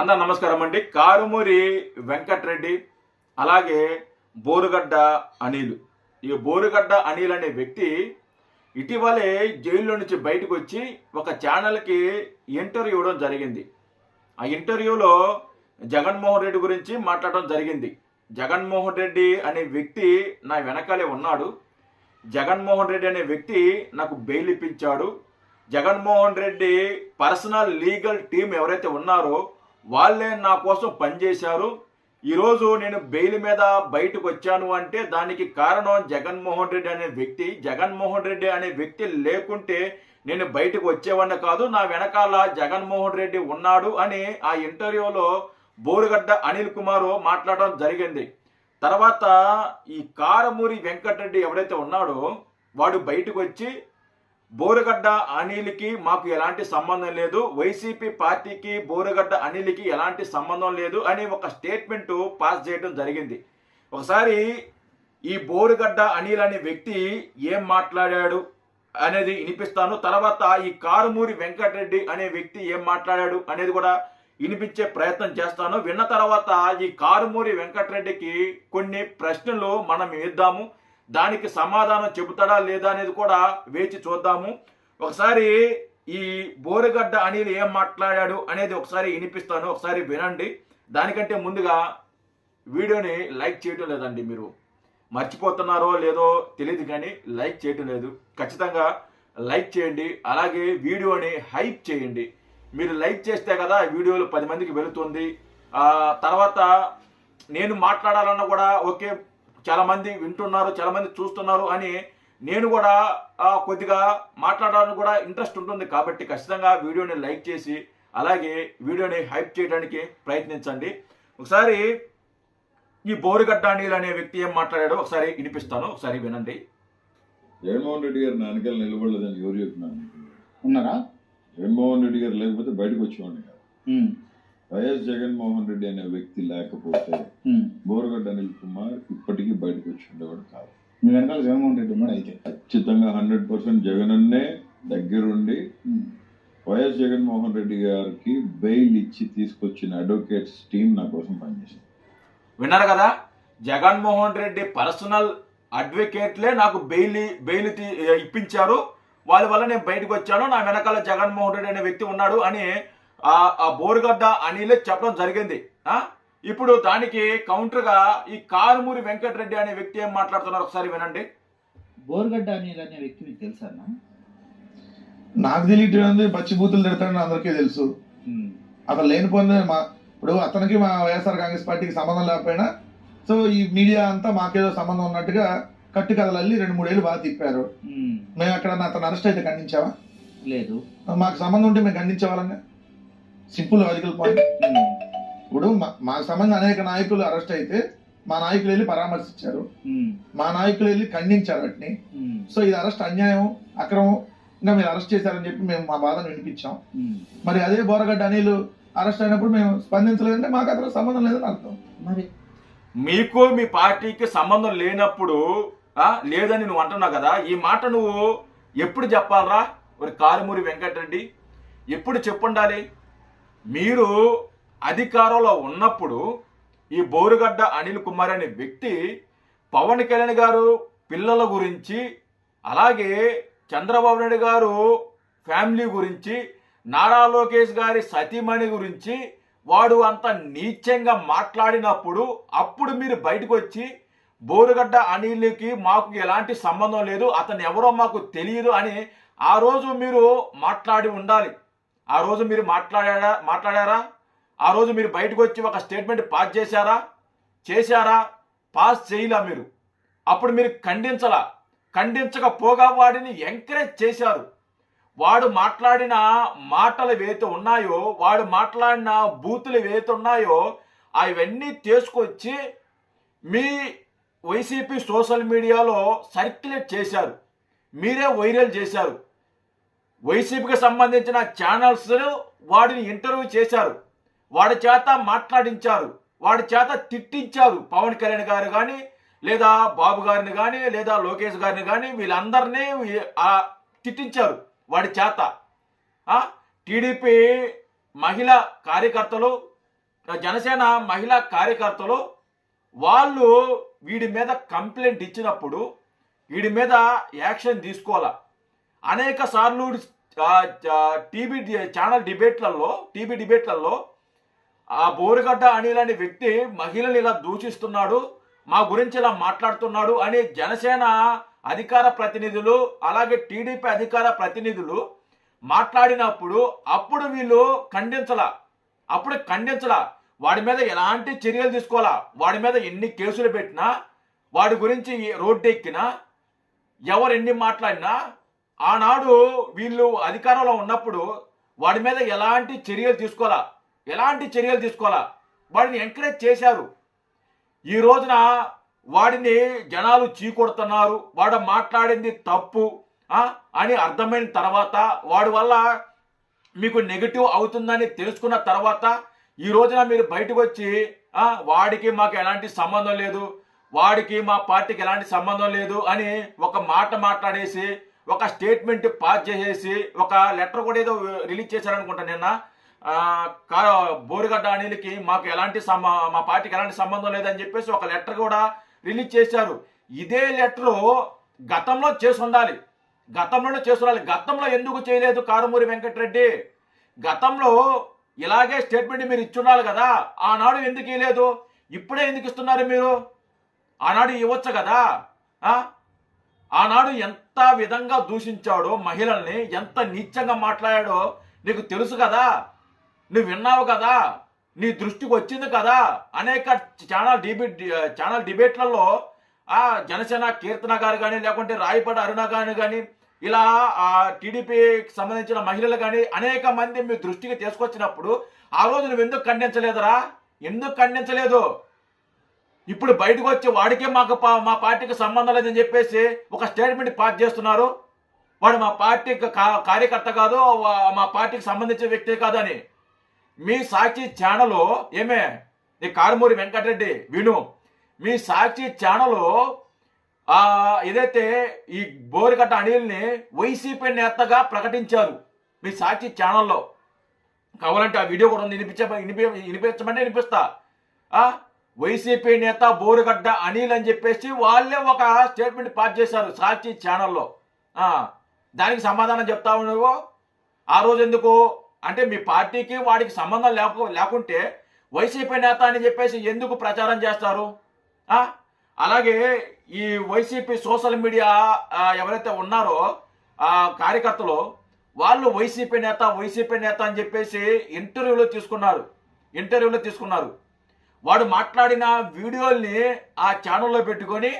అందరు నమస్కారం అండి. కారుమూరి వెంకట్రెడ్డి అలాగే బోరుగడ్డ అనిల్. ఈ బోరుగడ్డ అనిల్ అనే వ్యక్తి ఇటీవలే జైల్లో నుంచి బయటకు వచ్చి ఒక ఛానల్కి ఇంటర్వ్యూ ఇవ్వడం జరిగింది. ఆ ఇంటర్వ్యూలో జగన్మోహన్ రెడ్డి గురించి మాట్లాడడం జరిగింది. జగన్మోహన్ రెడ్డి అనే వ్యక్తి నా వెనకాలే ఉన్నాడు. జగన్మోహన్ రెడ్డి అనే వ్యక్తి నాకు బెయిల్ ఇప్పించాడు Jaganmohan Reddy personal legal team ఎవరైతే ఉన్నారో వాళ్ళే నా కోసం పనిచేశారు ఈరోజు నేను బెయిల్ మీద బయటకు వచ్చాను అంటే దానికి కారణం జగన్మోహన్ రెడ్డి అనే వ్యక్తి. జగన్మోహన్ రెడ్డి అనే వ్యక్తి లేకుంటే నేను బయటకు వచ్చేవాడిని కాదు. నా వెనకాల జగన్మోహన్ రెడ్డి ఉన్నాడు అని ఆ ఇంటర్వ్యూలో బోరుగడ్డ అనిల్ కుమార్ మాట్లాడడం జరిగింది. తర్వాత ఈ కారమూరి వెంకటరెడ్డి ఎవరైతే ఉన్నాడో వాడు బయటకు వచ్చి బోరుగడ్డ అనిల్కి మాకు ఎలాంటి సంబంధం లేదు. వైసీపీ పార్టీకి బోరుగడ్డ అనిల్కి ఎలాంటి సంబంధం లేదు అని ఒక స్టేట్మెంట్ పాస్ చేయడం జరిగింది. ఒకసారి ఈ బోరుగడ్డ అనిల్ అనే వ్యక్తి ఏం మాట్లాడాడు అనేది వినిపిస్తాను. తర్వాత ఈ కారుమూరి వెంకటరెడ్డి అనే వ్యక్తి ఏం మాట్లాడాడు అనేది కూడా వినిపించే ప్రయత్నం చేస్తాను. విన్న తర్వాత ఈ కారుమూరి వెంకటరెడ్డికి కొన్ని ప్రశ్నలు మనం వేద్దాము దానికి సమాధానం చెబుతాడా లేదా అనేది కూడా వేచి చూద్దాము. ఒకసారి ఈ బోరుగడ్డ అనిల్ ఏం మాట్లాడాడు అనేది ఒకసారి వినిపిస్తాను. ఒకసారి వినండి. దానికంటే ముందుగా వీడియోని లైక్ చేయటం లేదండి మీరు. మర్చిపోతున్నారో లేదో తెలియదు కానీ లైక్ చేయటం లేదు. ఖచ్చితంగా లైక్ చేయండి. అలాగే వీడియోని హైప్ చేయండి. మీరు లైక్ చేస్తే కదా వీడియోలు పది మందికి వెళుతుంది. తర్వాత నేను మాట్లాడాలన్నా కూడా ఓకే చాలా మంది వింటున్నారు చాలా మంది చూస్తున్నారు అని నేను కూడా కొద్దిగా మాట్లాడాలని కూడా ఇంట్రెస్ట్ ఉంటుంది. కాబట్టి ఖచ్చితంగా వీడియోని లైక్ చేసి అలాగే వీడియోని హైప్ చేయడానికి ప్రయత్నించండి. ఒకసారి ఈ బోరుగడ్డ అనిల్ అనే వ్యక్తి ఏం మాట్లాడాడో ఒకసారి వినిపిస్తాను. ఒకసారి వినండి. జగన్మోహన్ రెడ్డి గారు నా వెనకాల నిలబడలేదని ఎవరు చెప్తున్నాను ఉన్నారా? జగన్మోహన్ రెడ్డి గారు లేకపోతే బయటకు వచ్చేవాడిని కాదు. వైఎస్ జగన్మోహన్ రెడ్డి అనే వ్యక్తి లేకపోతే. బోరగడ్డ అనిల్ కుమార్ ఇప్పటికీ బయటకు వచ్చి ఉండేవాడు కాదు. మీ వెనకాల జగన్మోహన్ రెడ్డి ఉన్నాడు అయితే. ఖచ్చితంగా హండ్రెడ్ పర్సెంట్ జగనన్నే దగ్గరుండి వైఎస్ జగన్మోహన్ రెడ్డి గారికి బెయిల్ ఇచ్చి తీసుకొచ్చిన అడ్వకేట్స్ టీం నా కోసం పనిచేసింది. విన్నారు కదా? జగన్మోహన్ రెడ్డి పర్సనల్ అడ్వకేట్లే నాకు బెయిల్ బెయిల్ తీ- ఇప్పించారు. వాళ్ళ వల్ల నేను బయటకు వచ్చాను. నా వెనకాల జగన్మోహన్ రెడ్డి అనే వ్యక్తి ఉన్నాడు అని ఆ ఆ బోరుగడ్డ అనిలే చెప్పడం జరిగింది. ఆ? ఇప్పుడు దానికి కౌంటర్గా ఈ కారుమూరి వెంకటరెడ్డి అనే వ్యక్తి ఏం మాట్లాడుతున్నారు ఒకసారి వినండి. బోర్గడ్డ అనిల్ అనే వ్యక్తి మీకు తెలుసా? నాకు తెలియటం పచ్చి బూతులు తిడతాడని అందరికీ తెలుసు. అతను లేనిపోయిన మా ఇప్పుడు అతనికి మా వైఎస్ఆర్ కాంగ్రెస్ పార్టీకి సంబంధం లేకపోయినా సో ఈ మీడియా అంతా మాకేదో సంబంధం ఉన్నట్టుగా కట్టు కథలు అల్లి రెండు మూడేళ్ళు బాగా తిప్పారు. మేము అక్కడ అతను అరెస్ట్ అయితే ఖండించావా? లేదు. మాకు సంబంధం ఉంటే మేము ఖండించే వాళ్ళంగా? సింపుల్ లాజికల్ పాయింట్ ఉమ్, ఇప్పుడు మా- మాకు సంబంధించిన అనేక నాయకులు అరెస్ట్ అయితే మా నాయకులు వెళ్ళి పరామర్శించారు. ఉమ్, మా నాయకులు వెళ్ళి ఖండించారు వాటిని. ఉమ్, సో ఇది అరెస్ట్ అన్యాయం అక్రమం. ఇంకా మీరు అరెస్ట్ చేశారని చెప్పి మేము మా బాధను వినిపించాం. మరి అదే బోరగడ్డ అనిలు అరెస్ట్ అయినప్పుడు మేము స్పందించలేదంటే మాకు అతను సంబంధం లేదని అర్థం. మరి? మీకు మీ పార్టీకి సంబంధం లేనప్పుడు లేదని నువ్వు అంటున్నావు కదా ఈ మాట నువ్వు ఎప్పుడు చెప్పాలరా? ఒక కారుమూరి వెంకటరెడ్డి ఎప్పుడు చెప్పుండాలి? మీరు అధికారంలో ఉన్నప్పుడు ఈ బోరుగడ్డ అనిల్ కుమార్ అనే వ్యక్తి పవన్ కళ్యాణ్ గారు పిల్లల గురించి అలాగే చంద్రబాబు నాయుడు గారు ఫ్యామిలీ గురించి నారా లోకేష్ గారి సతీమణి గురించి వాడు అంత నీచంగా మాట్లాడినప్పుడు అప్పుడు మీరు బయటకు వచ్చి బోరుగడ్డ అనిల్కి మాకు ఎలాంటి సంబంధం లేదు అతను ఎవరో మాకు తెలియదు అని ఆ రోజు మీరు మాట్లాడి ఉండాలి. ఆ రోజు మీరు మాట్లాడారా మాట్లాడారా? ఆ రోజు మీరు బయటకు వచ్చి ఒక స్టేట్మెంట్ పాస్ చేశారా? చేశారా? పాస్ చేయలా మీరు? అప్పుడు మీరు ఖండించలా. ఖండించకపోగా వాడిని ఎంకరేజ్ చేశారు. వాడు మాట్లాడిన మాటలు ఏవైతే ఉన్నాయో వాడు మాట్లాడిన బూతులు ఏవైతే ఉన్నాయో అవన్నీ తీసుకొచ్చి మీ వైసీపీ సోషల్ మీడియాలో సర్క్యులేట్ చేశారు. మీరే వైరల్ చేశారు. వైసీపీకి సంబంధించిన ఛానల్స్ వాడిని ఇంటర్వ్యూ చేశారు. వాడి చేత మాట్లాడించారు. వాడి చేత తిట్టించారు పవన్ కళ్యాణ్ గారు కానీ లేదా బాబు గారిని కానీ లేదా లోకేష్ గారిని కానీ వీళ్ళందరినీ తిట్టించారు వాడి చేత. టీడీపీ మహిళా కార్యకర్తలు జనసేన మహిళా కార్యకర్తలు వాళ్ళు వీడి మీద కంప్లైంట్ ఇచ్చినప్పుడు వీడి మీద యాక్షన్ తీసుకోవాలా? అనేక సార్లు టీవీ ఛానల్ డిబేట్లలో టీవీ డిబేట్లలో ఆ బోరుగడ్డ అనిల్ అనే వ్యక్తి మహిళలు ఇలా దూషిస్తున్నాడు మా గురించి ఇలా మాట్లాడుతున్నాడు అని జనసేన అధికార ప్రతినిధులు అలాగే టీడీపీ అధికార ప్రతినిధులు మాట్లాడినప్పుడు అప్పుడు వీళ్ళు ఖండించలా అప్పుడు ఖండించలా. వాడి మీద ఎలాంటి చర్యలు తీసుకోవాలా? వాడి మీద ఎన్ని కేసులు పెట్టినా? వాడి గురించి రోడ్డు ఎక్కినా ఎవరు ఎన్ని మాట్లాడినా? ఆనాడు వీళ్ళు అధికారంలో ఉన్నప్పుడు వాడి మీద ఎలాంటి చర్యలు తీసుకోవాలా? ఎలాంటి చర్యలు తీసుకోవాలా? వాడిని ఎంకరేజ్ చేశారు. ఈ రోజున వాడిని జనాలు చీకొడుతున్నారు. వాడు మాట్లాడింది తప్పు అని అర్థమైన తర్వాత వాడి వల్ల మీకు నెగిటివ్ అవుతుందని తెలుసుకున్న తర్వాత ఈ రోజున మీరు బయటకు వచ్చి వాడికి మాకు ఎలాంటి సంబంధం లేదు వాడికి మా పార్టీకి ఎలాంటి సంబంధం లేదు అని ఒక మాట మాట్లాడేసి ఒక స్టేట్మెంట్ పాస్ చేసేసి ఒక లెటర్ కూడా ఏదో రిలీజ్ చేశారనుకుంటా నిన్న. కా- బోరుగడ్డ అనిల్కి మాకు ఎలాంటి మా పార్టీకి ఎలాంటి సంబంధం లేదని చెప్పేసి ఒక లెటర్ కూడా రిలీజ్ చేశారు. ఇదే లెటర్ గతంలో చేసి ఉండాలి. గతంలోనే చేసి ఉండాలి. గతంలో ఎందుకు చేయలేదు కారుమూరి వెంకటరెడ్డి? గతంలో ఇలాగే స్టేట్మెంట్ మీరు ఇచ్చుండాలి కదా. ఆనాడు ఎందుకు ఇవ్వలేదు ఇప్పుడే ఎందుకు ఇస్తున్నారు మీరు? ఆనాడు ఇవ్వచ్చు కదా. ఆనాడు ఎంత విధంగా దూషించాడో మహిళల్ని ఎంత నీచంగా మాట్లాడాడో నీకు తెలుసు కదా. నువ్వు విన్నావు కదా. నీ దృష్టికి వచ్చింది కదా. అనేక ఛానల్ డిబేట్ ఛానల్ డిబేట్లలో ఆ జనసేన కీర్తన గారు కానీ లేకుంటే రాయపడ అరుణ గారు కానీ ఇలా ఆ టీడీపీకి సంబంధించిన మహిళలు కానీ అనేక మంది మీ దృష్టికి తీసుకొచ్చినప్పుడు ఆ రోజు నువ్వు ఎందుకు ఖండించలేదురా? ఎందుకు ఖండించలేదు? ఇప్పుడు బయటకు వచ్చి వాడికే మాకు పా- మా పార్టీకి సంబంధం లేదని చెప్పేసి ఒక స్టేట్మెంట్ పాస్ చేస్తున్నారు. వాడు మా పార్టీకి కా- కార్యకర్త కాదు మా పార్టీకి సంబంధించిన వ్యక్తి కాదని. మీ సాక్షి ఛానల్ ఏమే ఈ కారుమూరి వెంకటరెడ్డి విను. మీ సాక్షి ఛానల్ ఏదైతే ఈ బోరికట్ట అనిల్ని వైసీపీ నేతగా ప్రకటించారు మీ సాక్షి ఛానల్లో. కావాలంటే ఆ వీడియో కూడా ఉంది వినిపించ వినిపించమంటే వినిపిస్తా వైసీపీ నేత బోరుగడ్డ అనిల్ అని చెప్పేసి వాళ్ళే ఒక స్టేట్మెంట్ పాస్ చేశారు సాక్షి ఛానల్లో. దానికి సమాధానం చెప్తావు నువ్వు ఆ రోజు ఎందుకు? అంటే మీ పార్టీకి వాడికి సంబంధం లేక లేకుంటే వైసీపీ నేత అని చెప్పేసి ఎందుకు ప్రచారం చేస్తారు? అలాగే ఈ వైసీపీ సోషల్ మీడియా ఎవరైతే ఉన్నారో ఆ కార్యకర్తలు వాళ్ళు వైసీపీ నేత వైసీపీ నేత అని చెప్పేసి ఇంటర్వ్యూలో తీసుకున్నారు. ఇంటర్వ్యూలో తీసుకున్నారు. వాడు మాట్లాడిన వీడియోల్ని ఆ ఛానల్లో పెట్టుకొని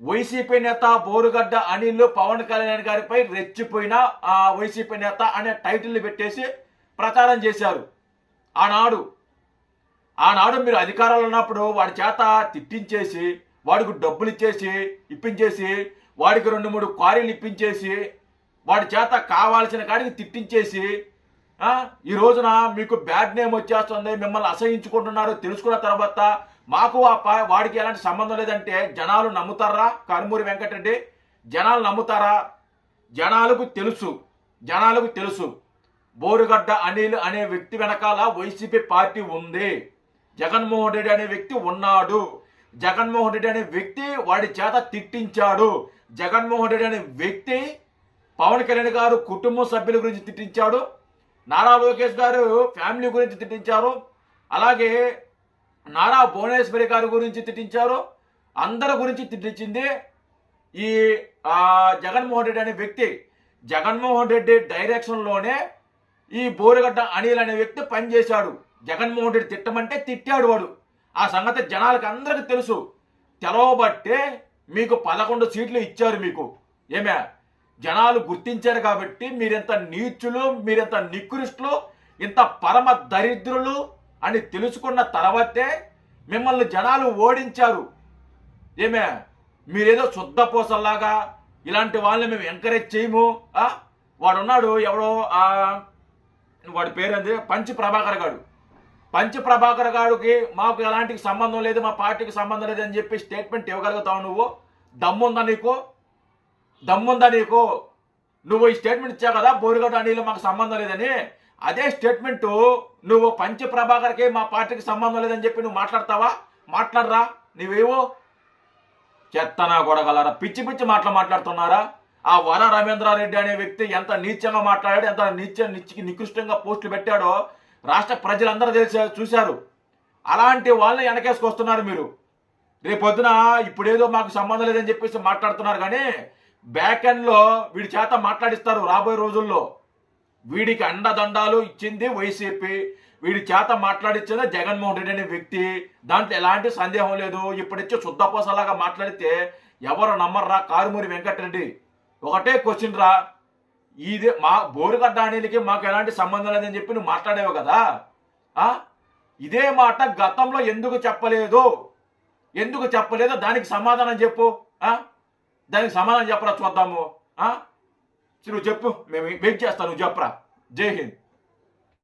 వైసీపీ నేత బోరుగడ్డ అనిల్ పవన్ కళ్యాణ్ గారిపై రెచ్చిపోయిన ఆ వైసీపీ నేత అనే టైటిల్ పెట్టేసి ప్రచారం చేశారు. ఆనాడు ఆనాడు మీరు అధికారంలో ఉన్నప్పుడు వాడి చేత తిట్టించేసి వాడికి డబ్బులు ఇచ్చేసి ఇప్పించేసి వాడికి రెండు మూడు క్వారీలు ఇప్పించేసి వాడి చేత కావాల్సిన కాడికి తిట్టించేసి ఈ రోజున మీకు బ్యాడ్ నేమ్ వచ్చేస్తుంది మిమ్మల్ని అసహించుకుంటున్నారు తెలుసుకున్న తర్వాత మాకు ఆ వాడికి ఎలాంటి సంబంధం లేదంటే జనాలు నమ్ముతారా? కరుమూరి వెంకటరెడ్డి జనాలు నమ్ముతారా? జనాలకు తెలుసు జనాలకు తెలుసు. బోరుగడ్డ అనిల్ అనే వ్యక్తి వెనకాల వైసీపీ పార్టీ ఉంది. జగన్మోహన్ రెడ్డి అనే వ్యక్తి ఉన్నాడు. జగన్మోహన్ రెడ్డి అనే వ్యక్తి వాడి చేత తిట్టించాడు. జగన్మోహన్ రెడ్డి అనే వ్యక్తి పవన్ కళ్యాణ్ గారు కుటుంబ సభ్యుల గురించి తిట్టించాడు. నారా లోకేష్ గారు ఫ్యామిలీ గురించి తిట్టించారు. అలాగే నారా భువనేశ్వరి గారి గురించి తిట్టించారు. అందరి గురించి తిట్టించింది ఈ జగన్మోహన్ రెడ్డి అనే వ్యక్తి. జగన్మోహన్ రెడ్డి డైరెక్షన్లోనే ఈ బోరుగడ్డ అనిల్ అనే వ్యక్తి పనిచేశాడు జగన్మోహన్ రెడ్డి తిట్టమంటే తిట్టాడు వాడు. ఆ సంగతి జనాలకు అందరికీ తెలుసు. తెలవబట్టే మీకు పదకొండు సీట్లు ఇచ్చారు మీకు. ఏమే? జనాలు గుర్తించారు కాబట్టి మీరెంత నీచులు మీరెంత నికృష్టులు ఇంత పరమ దరిద్రులు అని తెలుసుకున్న తర్వాతే మిమ్మల్ని జనాలు ఓడించారు. ఏమే? మీరేదో శుద్ధపూసల్లాగా ఇలాంటి వాళ్ళని మేము ఎంకరేజ్ చేయము. వాడున్నాడు వాడు ఉన్నాడు ఎవడో వాడి పేరేంది? పంచి ప్రభాకర్ గారు పంచి ప్రభాకర్ గారికి మాకు ఎలాంటి సంబంధం లేదు మా పార్టీకి సంబంధం లేదు అని చెప్పి స్టేట్మెంట్ ఇవ్వగలుగుతావు నువ్వు. దమ్ముందా నీకు? దమ్ముందా నీకు నువ్వు ఈ స్టేట్మెంట్ ఇచ్చావు కదా బోరుగడ్డ అనిల్ మాకు సంబంధం లేదని. అదే స్టేట్మెంట్ నువ్వు పంచ ప్రభాకర్కి మా పార్టీకి సంబంధం లేదని చెప్పి నువ్వు మాట్లాడతావా? మాట్లాడరా? నువ్వేవో చెత్తనా కొడగలరా పిచ్చి పిచ్చి మాటలు మాట్లాడుతున్నారా? ఆ వర రవీంద్రారెడ్డి అనే వ్యక్తి ఎంత నీచంగా మాట్లాడాడు ఎంత నీచ నిచ్చికి నికృష్టంగా పోస్టులు పెట్టాడో రాష్ట్ర ప్రజలందరూ తెలిసారు చూశారు. అలాంటి వాళ్ళని వెనకేసుకొస్తున్నారు మీరు. రేపొద్దున ఇప్పుడేదో మాకు సంబంధం లేదని చెప్పేసి మాట్లాడుతున్నారు కానీ బ్యాక్ ఎండ్లో వీడి చేత మాట్లాడిస్తారు రాబోయే రోజుల్లో. వీడికి అండదండాలు ఇచ్చింది వైసీపీ వీడి చేత మాట్లాడించింది జగన్మోహన్ రెడ్డి అనే వ్యక్తి. దాంట్లో ఎలాంటి సందేహం లేదు. ఇప్పుడిచ్చే శుద్ధపోసలాగా మాట్లాడితే ఎవరు నమ్మర్రా కారుమూరి వెంకటరెడ్డి? ఒకటే క్వశ్చన్ రా. ఇది మా బోరుగడ్డ అనేకి మాకు ఎలాంటి సంబంధం లేదని చెప్పి నువ్వు మాట్లాడేవు కదా? ఇదే మాట గతంలో ఎందుకు చెప్పలేదు? ఎందుకు చెప్పలేదో? దానికి సమాధానం చెప్పు. ఆ? దానికి సమాధానం చెప్పరా చూద్దాము నువ్వు చెప్పు మేము వెయిట్ చేస్తాను నువ్వు చెప్పరా. జై హింద్.